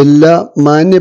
എല്ലാ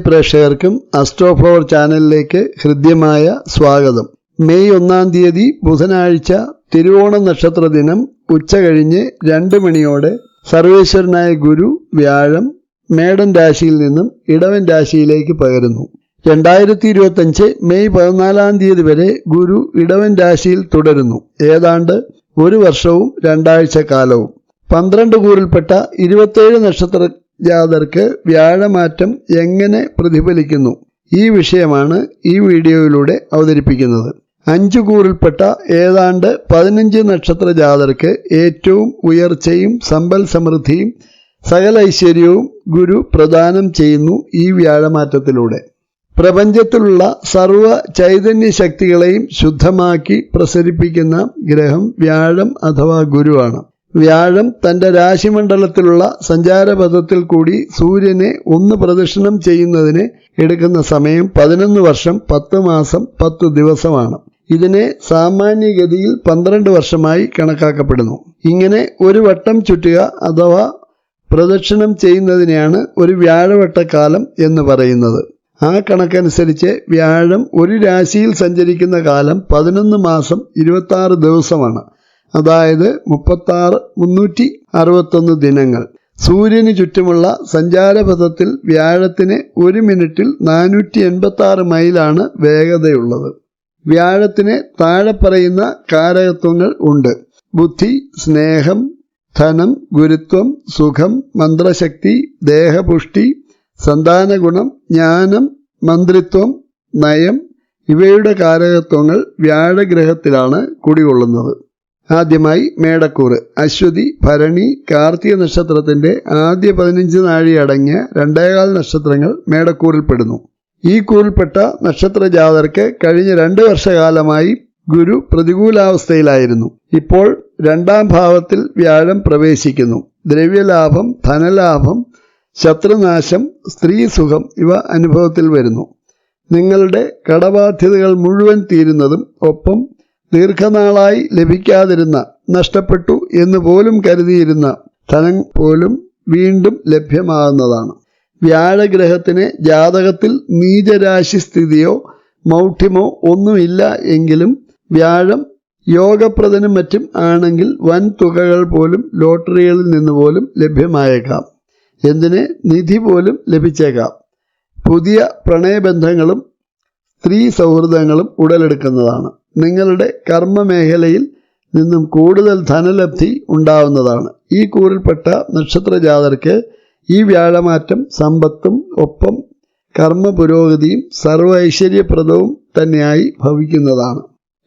പ്രേക്ഷകർക്കും അസ്ട്രോഫ്ലവർ ചാനലിലേക്ക് ഹൃദ്യമായ സ്വാഗതം. മെയ് ഒന്നാം തീയതി ബുധനാഴ്ച തിരുവോണ നക്ഷത്ര ദിനം ഉച്ച കഴിഞ്ഞ് രണ്ട് മണിയോടെ സർവേശ്വരനായ ഗുരു വ്യാഴം മേടൻ രാശിയിൽ നിന്നും ഇടവൻ രാശിയിലേക്ക് പകരുന്നു. രണ്ടായിരത്തി ഇരുപത്തഞ്ച് മെയ് പതിനാലാം തീയതി വരെ ഗുരു ഇടവൻ രാശിയിൽ തുടരുന്നു. ഏതാണ്ട് ഒരു വർഷവും രണ്ടാഴ്ച കാലവും. പന്ത്രണ്ട് കൂറിൽപ്പെട്ട ഇരുപത്തേഴ് നക്ഷത്ര ജാതർക്ക് വ്യാഴമാറ്റം എങ്ങനെ പ്രതിഫലിക്കുന്നു? ഈ വിഷയമാണ് ഈ വീഡിയോയിലൂടെ അവതരിപ്പിക്കുന്നത്. അഞ്ചു കൂറിൽപ്പെട്ട ഏതാണ്ട് പതിനഞ്ച് നക്ഷത്ര ജാതർക്ക് ഏറ്റവും ഉയർച്ചയും സമ്പൽ സമൃദ്ധിയും സകല ഐശ്വര്യവും ഗുരു പ്രദാനം ചെയ്യുന്നു ഈ വ്യാഴമാറ്റത്തിലൂടെ. പ്രപഞ്ചത്തിലുള്ള സർവ ചൈതന്യ ശക്തികളെയും ശുദ്ധമാക്കി പ്രസരിപ്പിക്കുന്ന ഗ്രഹം വ്യാഴം അഥവാ ഗുരുവാണ്. വ്യാഴം തന്റെ രാശിമണ്ഡലത്തിലുള്ള സഞ്ചാരപഥത്തിൽ കൂടി സൂര്യനെ ഒന്ന് പ്രദക്ഷിണം ചെയ്യുന്നതിന് എടുക്കുന്ന സമയം പതിനൊന്ന് വർഷം പത്ത് മാസം പത്ത് ദിവസമാണ്. ഇതിനെ സാമാന്യഗതിയിൽ പന്ത്രണ്ട് വർഷമായി കണക്കാക്കപ്പെടുന്നു. ഇങ്ങനെ ഒരു വട്ടം ചുറ്റുക അഥവാ പ്രദക്ഷിണം ചെയ്യുന്നതിനെയാണ് ഒരു വ്യാഴവട്ടക്കാലം എന്ന് പറയുന്നത്. ആ കണക്കനുസരിച്ച് വ്യാഴം ഒരു രാശിയിൽ സഞ്ചരിക്കുന്ന കാലം പതിനൊന്ന് മാസം ഇരുപത്തി ആറ് ദിവസമാണ്. അതായത് മുപ്പത്താറ് മുന്നൂറ്റി അറുപത്തൊന്ന് ദിനങ്ങൾ. സൂര്യന് ചുറ്റുമുള്ള സഞ്ചാരപഥത്തിൽ വ്യാഴത്തിന് ഒരു മിനിറ്റിൽ നാനൂറ്റി എൺപത്തി ആറ് മൈലാണ് വേഗതയുള്ളത്. വ്യാഴത്തിന് താഴെ പറയുന്ന കാരകത്വങ്ങൾ ഉണ്ട്. ബുദ്ധി സ്നേഹം ധനം ഗുരുത്വം സുഖം മന്ത്രശക്തി ദേഹപുഷ്ടി സന്താനഗുണം ജ്ഞാനം മന്ത്രിത്വം നയം ഇവയുടെ കാരകത്വങ്ങൾ വ്യാഴഗ്രഹത്തിലാണ് കുടികൊള്ളുന്നത്. ആദ്യമായി മേടക്കൂറ്. അശ്വതി ഭരണി കാർത്തിക നക്ഷത്രത്തിന്റെ ആദ്യ പതിനഞ്ച് നാഴി അടങ്ങിയ രണ്ടേകാൽ നക്ഷത്രങ്ങൾ മേടക്കൂറിൽപ്പെടുന്നു ഈ കൂറിൽപ്പെട്ട നക്ഷത്ര ജാതർക്ക് കഴിഞ്ഞ രണ്ട് വർഷകാലമായി ഗുരു പ്രതികൂലാവസ്ഥയിലായിരുന്നു. ഇപ്പോൾ രണ്ടാം ഭാവത്തിൽ വ്യാഴം പ്രവേശിക്കുന്നു. ദ്രവ്യലാഭം ധനലാഭം ശത്രുനാശം സ്ത്രീ സുഖം ഇവ അനുഭവത്തിൽ വരുന്നു. നിങ്ങളുടെ കടബാധ്യതകൾ മുഴുവൻ തീരുന്നതും ഒപ്പം ദീർഘനാളായി ലഭിക്കാതിരുന്ന നഷ്ടപ്പെട്ടു എന്ന് പോലും കരുതിയിരുന്ന ധനം പോലും വീണ്ടും ലഭ്യമാകുന്നതാണ്. വ്യാഴഗ്രഹത്തിന് ജാതകത്തിൽ നീചരാശി സ്ഥിതിയോ മൗഢ്യമോ ഒന്നുമില്ല എങ്കിലും വ്യാഴം യോഗപ്രദനും മറ്റും ആണെങ്കിൽ വൻ തുകകൾ പോലും ലോട്ടറികളിൽ നിന്ന് പോലും ലഭ്യമായേക്കാം. എന്തിന്? നിധി പോലും ലഭിച്ചേക്കാം. പുതിയ പ്രണയബന്ധങ്ങളും സ്ത്രീ സൗഹൃദങ്ങളും ഉടലെടുക്കുന്നതാണ്. നിങ്ങളുടെ കർമ്മമേഖലയിൽ നിന്നും കൂടുതൽ ധനലബ്ധി ഉണ്ടാവുന്നതാണ്. ഈ കൂറിൽപ്പെട്ട നക്ഷത്ര ജാതർക്ക് ഈ വ്യാഴമാറ്റം സമ്പത്തും ഒപ്പം കർമ്മ പുരോഗതിയും സർവ ഐശ്വര്യപ്രദവും തന്നെയായി ഭവിക്കുന്നതാണ്.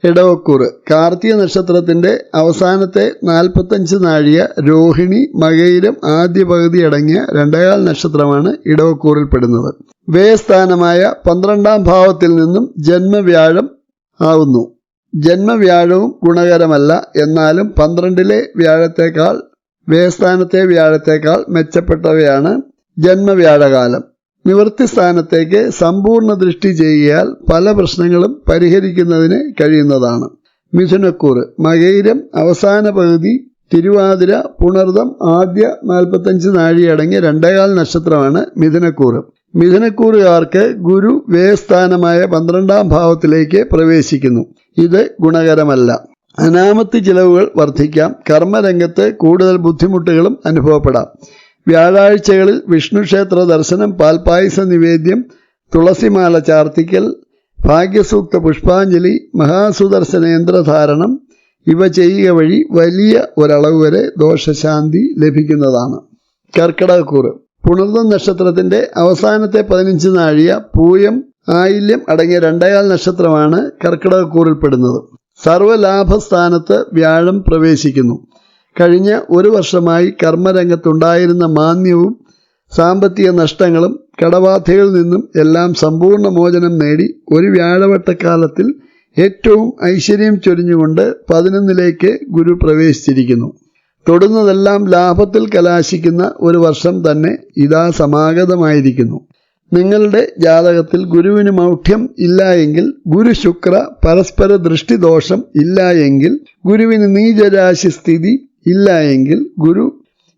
ഇടവക്കൂറ് കാർത്തിക നക്ഷത്രത്തിന്റെ അവസാനത്തെ നാൽപ്പത്തഞ്ച് നാഴിക രോഹിണി മകയിലും ആദ്യ പകുതി അടങ്ങിയ രണ്ടേകാൽ നക്ഷത്രമാണ് ഇടവക്കൂറിൽപ്പെടുന്നത്. വേസ്ഥാനമായ പന്ത്രണ്ടാം ഭാവത്തിൽ നിന്നും ജന്മവ്യാഴം ആവുന്നു. ജന്മവ്യാഴവും ഗുണകരമല്ല. എന്നാലും പന്ത്രണ്ടിലെ വ്യാഴത്തേക്കാൾ വേസ്ഥാനത്തെ വ്യാഴത്തേക്കാൾ മെച്ചപ്പെട്ടവയാണ് ജന്മവ്യാഴകാലം. നിവൃത്തി സ്ഥാനത്തേക്ക് സമ്പൂർണ ദൃഷ്ടി ചെയ്യാൽ പല പ്രശ്നങ്ങളും പരിഹരിക്കുന്നതിന് കഴിയുന്നതാണ്. മിഥുനക്കൂറ് മകയിരം അവസാന പകുതി തിരുവാതിര പുണർതം ആദ്യ നാൽപ്പത്തഞ്ച് നാഴിയടങ്ങിയ രണ്ടേകാൽ നക്ഷത്രമാണ് മിഥുനക്കൂറ് മിഥുനക്കൂറുകാർക്ക് ഗുരു വേസ്ഥാനമായ പന്ത്രണ്ടാം ഭാവത്തിലേക്ക് പ്രവേശിക്കുന്നു. ഇത് ഗുണകരമല്ല. അനാമത്ത് ചിലവുകൾ വർദ്ധിക്കാം. കർമ്മരംഗത്ത് കൂടുതൽ ബുദ്ധിമുട്ടുകളും അനുഭവപ്പെടാം. വ്യാഴാഴ്ചകളിൽ വിഷ്ണുക്ഷേത്ര ദർശനം പാൽപായസ നിവേദ്യം തുളസിമാല ചാർത്തിക്കൽ ഭാഗ്യസൂക്ത പുഷ്പാഞ്ജലി മഹാസുദർശന യന്ത്രധാരണം ഇവ ചെയ്യുക വഴി വലിയ ഒരളവ് വരെ ദോഷശാന്തി ലഭിക്കുന്നതാണ്. കർക്കിടകക്കൂറ്. പുണർദം നക്ഷത്രത്തിന്റെ അവസാനത്തെ പതിനഞ്ച് നാഴിക പൂയം ആയില്യം അടങ്ങിയ രണ്ടേകാൽ നക്ഷത്രമാണ് കർക്കിടകക്കൂറിൽപ്പെടുന്നത്. സർവലാഭസ്ഥാനത്ത് വ്യാഴം പ്രവേശിക്കുന്നു. കഴിഞ്ഞ ഒരു വർഷമായി കർമ്മരംഗത്തുണ്ടായിരുന്ന മാന്യവും സാമ്പത്തിക നഷ്ടങ്ങളും കടബാധകളിൽ നിന്നും എല്ലാം സമ്പൂർണ മോചനം നേടി ഒരു വ്യാഴവട്ടക്കാലത്തിൽ ഏറ്റവും ഐശ്വര്യം ചൊരിഞ്ഞുകൊണ്ട് പതിനൊന്നിലേക്ക് ഗുരു പ്രവേശിച്ചിരിക്കുന്നു. തൊടുന്നതെല്ലാം ലാഭത്തിൽ കലാശിക്കുന്ന ഒരു വർഷം തന്നെ ഇതാ സമാഗതമായിരിക്കുന്നു. നിങ്ങളുടെ ജാതകത്തിൽ ഗുരുവിന് മൗഢ്യം ഇല്ല എങ്കിൽ ഗുരു ശുക്ര പരസ്പര ദൃഷ്ടിദോഷം ഇല്ല എങ്കിൽ ഗുരുവിന് നീചരാശി സ്ഥിതി ഇല്ല എങ്കിൽ ഗുരു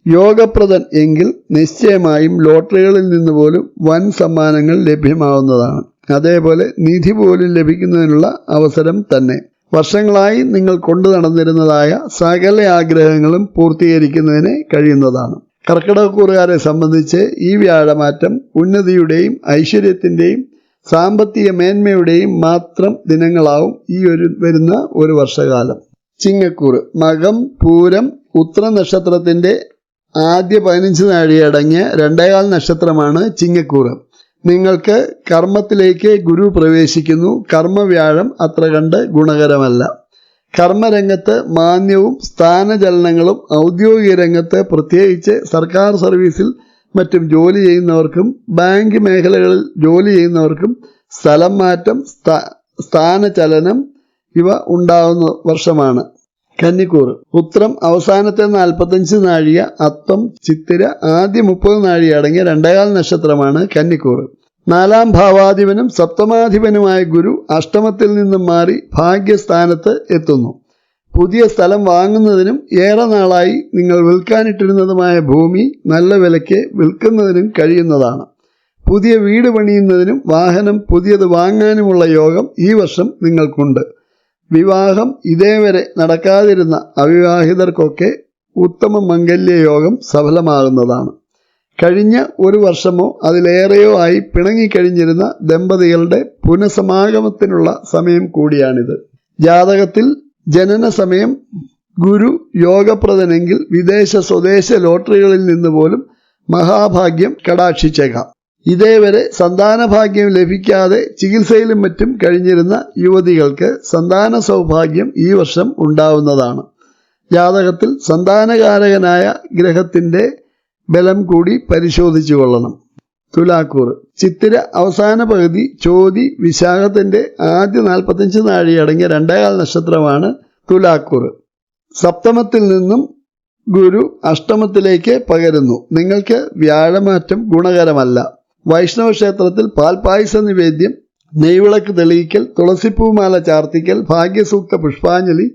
യോഗപ്രദൻ എങ്കിൽ നിശ്ചയമായും ലോട്ടറികളിൽ നിന്ന് പോലും വൻ സമ്മാനങ്ങൾ ലഭ്യമാവുന്നതാണ്. അതേപോലെ നിധി പോലും ലഭിക്കുന്നതിനുള്ള അവസരം തന്നെ. വർഷങ്ങളായി നിങ്ങൾ കൊണ്ടു നടന്നിരുന്നതായ സകല ആഗ്രഹങ്ങളും പൂർത്തീകരിക്കുന്നതിന് കഴിയുന്നതാണ്. കർക്കിടകക്കൂറുകാരെ സംബന്ധിച്ച് ഈ വ്യാഴമാറ്റം ഉന്നതിയുടെയും ഐശ്വര്യത്തിന്റെയും സാമ്പത്തിക മേന്മയുടെയും മാത്രം ദിനങ്ങളാവും ഈ ഒരു വരുന്ന ഒരു വർഷകാലം. ചിങ്ങക്കൂറ് മകം പൂരം ഉത്ര നക്ഷത്രത്തിന്റെ ആദ്യ പതിനഞ്ച് നാഴിയടങ്ങിയ രണ്ടേകാൽ നക്ഷത്രമാണ് ചിങ്ങക്കൂറ്. നിങ്ങൾക്ക് കർമ്മത്തിലേക്ക് ഗുരു പ്രവേശിക്കുന്നു. കർമ്മവ്യാഴം അത്ര കണ്ട് ഗുണകരമല്ല. കർമ്മരംഗത്ത് മാന്യവും സ്ഥാനചലനങ്ങളും ഔദ്യോഗിക രംഗത്ത് പ്രത്യേകിച്ച് സർക്കാർ സർവീസിൽ മറ്റും ജോലി ചെയ്യുന്നവർക്കും ബാങ്ക് മേഖലകളിൽ ജോലി ചെയ്യുന്നവർക്കും സ്ഥലം മാറ്റം സ്ഥാനചലനം ഇവ ഉണ്ടാകുന്ന വർഷമാണ്. കന്നിക്കൂർ. ഉത്രം അവസാനത്തെ നാൽപ്പത്തഞ്ച് നാഴിക അത്തം ചിത്തിര ആദ്യ മുപ്പത് നാഴിക അടങ്ങിയ രണ്ടേകാൽ നക്ഷത്രമാണ് കന്നിക്കൂർ. നാലാം ഭാവാധിപനും സപ്തമാധിപനുമായ ഗുരു അഷ്ടമത്തിൽ നിന്നും മാറി ഭാഗ്യസ്ഥാനത്ത് എത്തുന്നു. പുതിയ സ്ഥലം വാങ്ങുന്നതിനും ഏറെ നാളായി നിങ്ങൾ വിൽക്കാനിട്ടിരുന്നതുമായ ഭൂമി നല്ല വിലയ്ക്ക് വിൽക്കുന്നതിനും കഴിയുന്നതാണ്. പുതിയ വീട് പണിയുന്നതിനും വാഹനം പുതിയത് വാങ്ങാനുമുള്ള യോഗം ഈ വർഷം നിങ്ങൾക്കുണ്ട്. വിവാഹം ഇതേവരെ നടക്കാതിരുന്ന അവിവാഹിതർക്കൊക്കെ ഉത്തമ മംഗല്യ യോഗം സഫലമാകുന്നതാണ്. കഴിഞ്ഞ ഒരു വർഷമോ അതിലേറെയോ ആയി പിണങ്ങിക്കഴിഞ്ഞിരുന്ന ദമ്പതികളുടെ പുനഃസമാഗമത്തിനുള്ള സമയം കൂടിയാണിത്. ജാതകത്തിൽ ജനന സമയം ഗുരു യോഗപ്രദനെങ്കിൽ വിദേശ സ്വദേശ ലോട്ടറികളിൽ നിന്ന് പോലും മഹാഭാഗ്യം കടാക്ഷിച്ചേക്കാം. ഇതേവരെ സന്താനഭാഗ്യം ലഭിക്കാതെ ചികിത്സയിലും മറ്റും കഴിഞ്ഞിരുന്ന യുവതികൾക്ക് സന്താന സൗഭാഗ്യം ഈ വർഷം ഉണ്ടാവുന്നതാണ്. ജാതകത്തിൽ സന്താനകാരകനായ ഗ്രഹത്തിന്റെ ബലം കൂടി പരിശോധിച്ചു കൊള്ളണം. തുലാക്കൂർ ചിത്തിര അവസാന പകുതി ചോതി വിശാഖത്തിന്റെ ആദ്യ നാൽപ്പത്തഞ്ച് നാഴിയടങ്ങിയ രണ്ടേകാൽ നക്ഷത്രമാണ് തുലാക്കൂർ. സപ്തമത്തിൽ നിന്നും ഗുരു അഷ്ടമത്തിലേക്ക് പകരുന്നു. നിങ്ങൾക്ക് വ്യാഴമാറ്റം ഗുണകരമല്ല. വൈഷ്ണവ ക്ഷേത്രത്തിൽ പാൽപായസ നിവേദ്യം നെയ്വിളക്ക് തെളിയിക്കൽ തുളസിപ്പൂമാല ചാർത്തിക്കൽ ഭാഗ്യസൂക്ത പുഷ്പാഞ്ജലി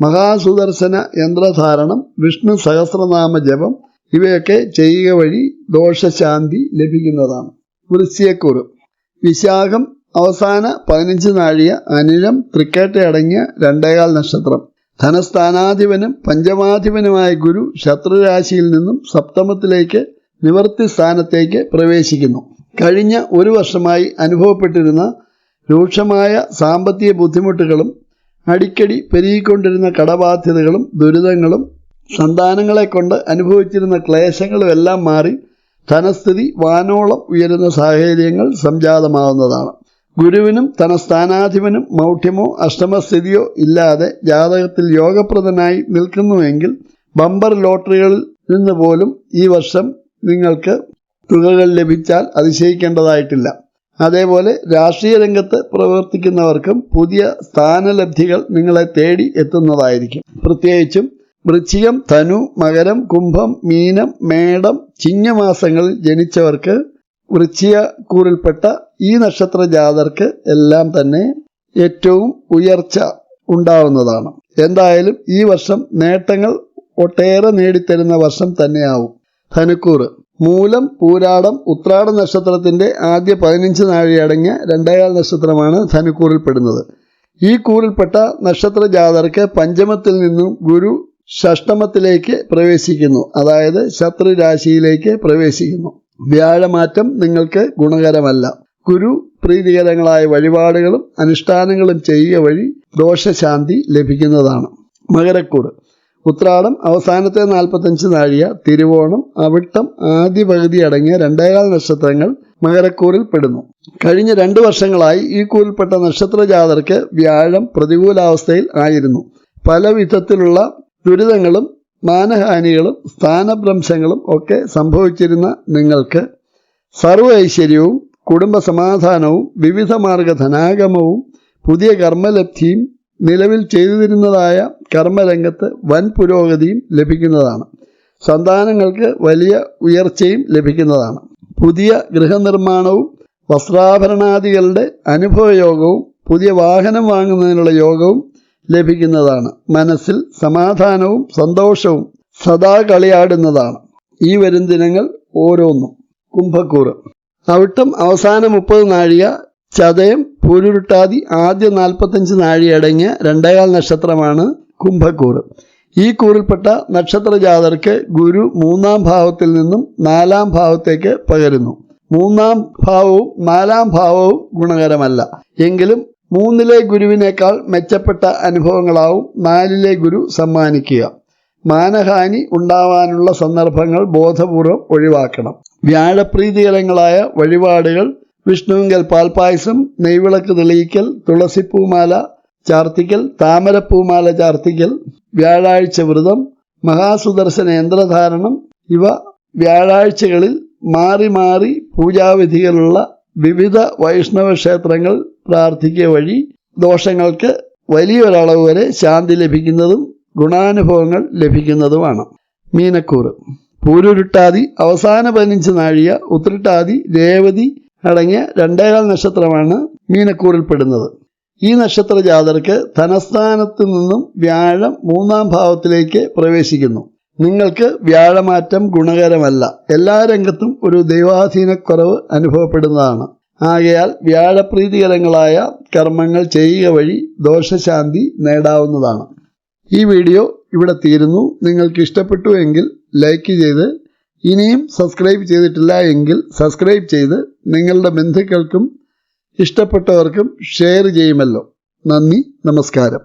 മഹാസുദർശന യന്ത്രധാരണം വിഷ്ണു സഹസ്രനാമ ജപം ഇവയൊക്കെ ചെയ്യുക വഴി ദോഷശാന്തി ലഭിക്കുന്നതാണ്. വൃശ്യക്കുറ് വിശാഖം അവസാന പതിനഞ്ച് നാഴിക അനിഴം തൃക്കേട്ടയടങ്ങിയ രണ്ടേകാൽ നക്ഷത്രം. ധനസ്ഥാനാധിപനും പഞ്ചമാധിപനുമായ ഗുരു ശത്രുരാശിയിൽ നിന്നും സപ്തമത്തിലേക്ക് നിവർത്തി സ്ഥാനത്തേക്ക് പ്രവേശിക്കുന്നു. കഴിഞ്ഞ ഒരു വർഷമായി അനുഭവപ്പെട്ടിരുന്ന രൂക്ഷമായ സാമ്പത്തിക ബുദ്ധിമുട്ടുകളും അടിക്കടി പെരുകിക്കൊണ്ടിരുന്ന കടബാധ്യതകളും ദുരിതങ്ങളും സന്താനങ്ങളെ കൊണ്ട് അനുഭവിച്ചിരുന്ന ക്ലേശങ്ങളും എല്ലാം മാറി ധനസ്ഥിതി വാനോളം ഉയരുന്ന സാഹചര്യങ്ങൾ സംജാതമാകുന്നതാണ്. ഗുരുവിനും ധനസ്ഥാനാധിപനും മൗഢ്യമോ അഷ്ടമസ്ഥിതിയോ ഇല്ലാതെ ജാതകത്തിൽ യോഗപ്രദനായി നിൽക്കുന്നുവെങ്കിൽ ബമ്പർ ലോട്ടറികളിൽ നിന്ന് പോലും ഈ വർഷം നിങ്ങൾക്ക് തുകകൾ ലഭിച്ചാൽ അതിശയിക്കേണ്ടതായിട്ടില്ല. അതേപോലെ രാഷ്ട്രീയ രംഗത്ത് പ്രവർത്തിക്കുന്നവർക്കും പുതിയ സ്ഥാനലബ്ധികൾ നിങ്ങളെ തേടി എത്തുന്നതായിരിക്കും. പ്രത്യേകിച്ചും വൃശ്ചികം ധനു മകരം കുംഭം മീനം മേടം ചിങ്ങമാസങ്ങളിൽ ജനിച്ചവർക്ക് വൃശ്ചിക കൂറിൽപ്പെട്ട ഈ നക്ഷത്ര ജാതർക്ക് എല്ലാം തന്നെ ഏറ്റവും ഉയർച്ച ഉണ്ടാവുന്നതാണ്. എന്തായാലും ഈ വർഷം നേട്ടങ്ങൾ ഒട്ടേറെ നേടിത്തരുന്ന വർഷം തന്നെയാവും. ധനുക്കൂറ് മൂലം പൂരാടം ഉത്രാട നക്ഷത്രത്തിന്റെ ആദ്യ പതിനഞ്ച് നാഴിയടങ്ങിയ രണ്ടേകാൽ നക്ഷത്രമാണ് ധനുക്കൂറിൽപ്പെടുന്നത് ഈ കൂറിൽപ്പെട്ട നക്ഷത്ര ജാതർക്ക് പഞ്ചമത്തിൽ നിന്നും ഗുരു ഷഷ്ടമത്തിലേക്ക് പ്രവേശിക്കുന്നു. അതായത് ശത്രു രാശിയിലേക്ക് പ്രവേശിക്കുന്നു. വ്യാഴമാറ്റം നിങ്ങൾക്ക് ഗുണകരമല്ല. ഗുരു പ്രീതികരങ്ങളായ വഴിപാടുകളും അനുഷ്ഠാനങ്ങളും ചെയ്യുക വഴി ദോഷശാന്തി ലഭിക്കുന്നതാണ്. മകരക്കൂറ്. ഉത്രാടം അവസാനത്തെ നാൽപ്പത്തഞ്ച് നാഴിക തിരുവോണം അവിട്ടം ആദ്യ പകുതി അടങ്ങിയ രണ്ടേകാൽ നക്ഷത്രങ്ങൾ മകരക്കൂറിൽ പെടുന്നു. കഴിഞ്ഞ രണ്ട് വർഷങ്ങളായി ഈ കൂറിൽപ്പെട്ട നക്ഷത്ര ജാതർക്ക് വ്യാഴം പ്രതികൂലാവസ്ഥയിൽ ആയിരുന്നു. പല വിധത്തിലുള്ള ദുരിതങ്ങളും മാനഹാനികളും സ്ഥാനഭ്രംശങ്ങളും ഒക്കെ സംഭവിച്ചിരുന്ന നിങ്ങൾക്ക് സർവ ഐശ്വര്യവും കുടുംബ സമാധാനവും വിവിധ മാർഗ ധനാഗമവും പുതിയ കർമ്മലബ്ധിയും നിലവിൽ ചെയ്തിരുന്നതായ കർമ്മരംഗത്ത് വൻ പുരോഗതിയും ലഭിക്കുന്നതാണ്. സന്താനങ്ങൾക്ക് വലിയ ഉയർച്ചയും ലഭിക്കുന്നതാണ്. പുതിയ ഗൃഹനിർമ്മാണവും വസ്ത്രാഭരണാദികളുടെ അനുഭവയോഗവും പുതിയ വാഹനം വാങ്ങുന്നതിനുള്ള യോഗവും ലഭിക്കുന്നതാണ്. മനസ്സിൽ സമാധാനവും സന്തോഷവും സദാ കളിയാടുന്നതാണ്. ഈ വരും ദിനങ്ങൾ ഓരോന്നും. കുംഭക്കൂറ്. അവിട്ടം അവസാന മുപ്പത് നാഴിക ചതയം പൂരുരുട്ടാതി ആദ്യ നാൽപ്പത്തഞ്ച് നാഴിയടങ്ങിയ രണ്ടേകാൽ നക്ഷത്രമാണ് കുംഭക്കൂറ്. ഈ കൂറിൽപ്പെട്ട നക്ഷത്ര ജാതർക്ക് ഗുരു മൂന്നാം ഭാവത്തിൽ നിന്നും നാലാം ഭാവത്തേക്ക് പകരുന്നു. മൂന്നാം ഭാവവും നാലാം ഭാവവും ഗുണകരമല്ല. എങ്കിലും മൂന്നിലെ ഗുരുവിനേക്കാൾ മെച്ചപ്പെട്ട അനുഭവങ്ങളാവും നാലിലെ ഗുരു സമ്മാനിക്കുക. മാനഹാനി ഉണ്ടാവാനുള്ള സന്ദർഭങ്ങൾ ബോധപൂർവം ഒഴിവാക്കണം. വ്യാഴപ്രീതികരങ്ങളായ വഴിപാടുകൾ വിഷ്ണുവിങ്കൽ പാൽപായസം നെയ്വിളക്ക് തെളിയിക്കൽ തുളസിപ്പൂമാല ചാർത്തിക്കൽ താമരപ്പൂമാല ചാർത്തിക്കൽ വ്യാഴാഴ്ച വ്രതം മഹാസുദർശന യന്ത്രധാരണം. ഇവ വ്യാഴാഴ്ചകളിൽ മാറി മാറി പൂജാവിധികളുള്ള വിവിധ വൈഷ്ണവ ക്ഷേത്രങ്ങൾ പ്രാർത്ഥിക്കുക വഴി ദോഷങ്ങൾക്ക് വലിയൊരളവ് വരെ ശാന്തി ലഭിക്കുന്നതും ഗുണാനുഭവങ്ങൾ ലഭിക്കുന്നതുമാണ്. മീനക്കൂറ്. പൂരുരുട്ടാതി അവസാന പതിനഞ്ച് നാഴിക ഉത്രട്ടാതി രേവതി അടങ്ങിയ രണ്ടേകാൽ നക്ഷത്രമാണ് മീനക്കൂറിൽപ്പെടുന്നത് ഈ നക്ഷത്ര ജാതർക്ക് ധനസ്ഥാനത്ത് നിന്നും വ്യാഴം മൂന്നാം ഭാവത്തിലേക്ക് പ്രവേശിക്കുന്നു. നിങ്ങൾക്ക് വ്യാഴമാറ്റം ഗുണകരമല്ല. എല്ലാ രംഗത്തും ഒരു ദൈവാധീനക്കുറവ് അനുഭവപ്പെടുന്നതാണ്. ആകയാൽ വ്യാഴപ്രീതികരങ്ങളായ കർമ്മങ്ങൾ ചെയ്യുക വഴി ദോഷശാന്തി നേടാവുന്നതാണ്. ഈ വീഡിയോ ഇവിടെ തീരുന്നു. നിങ്ങൾക്ക് ഇഷ്ടപ്പെട്ടു എങ്കിൽ ലൈക്ക് ചെയ്ത് ഇനിയും സബ്സ്ക്രൈബ് ചെയ്തിട്ടില്ല എങ്കിൽ സബ്സ്ക്രൈബ് ചെയ്ത് നിങ്ങളുടെ ബന്ധുക്കൾക്കും ഇഷ്ടപ്പെട്ടവർക്കും ഷെയർ ചെയ്യുമല്ലോ. നന്ദി നമസ്കാരം.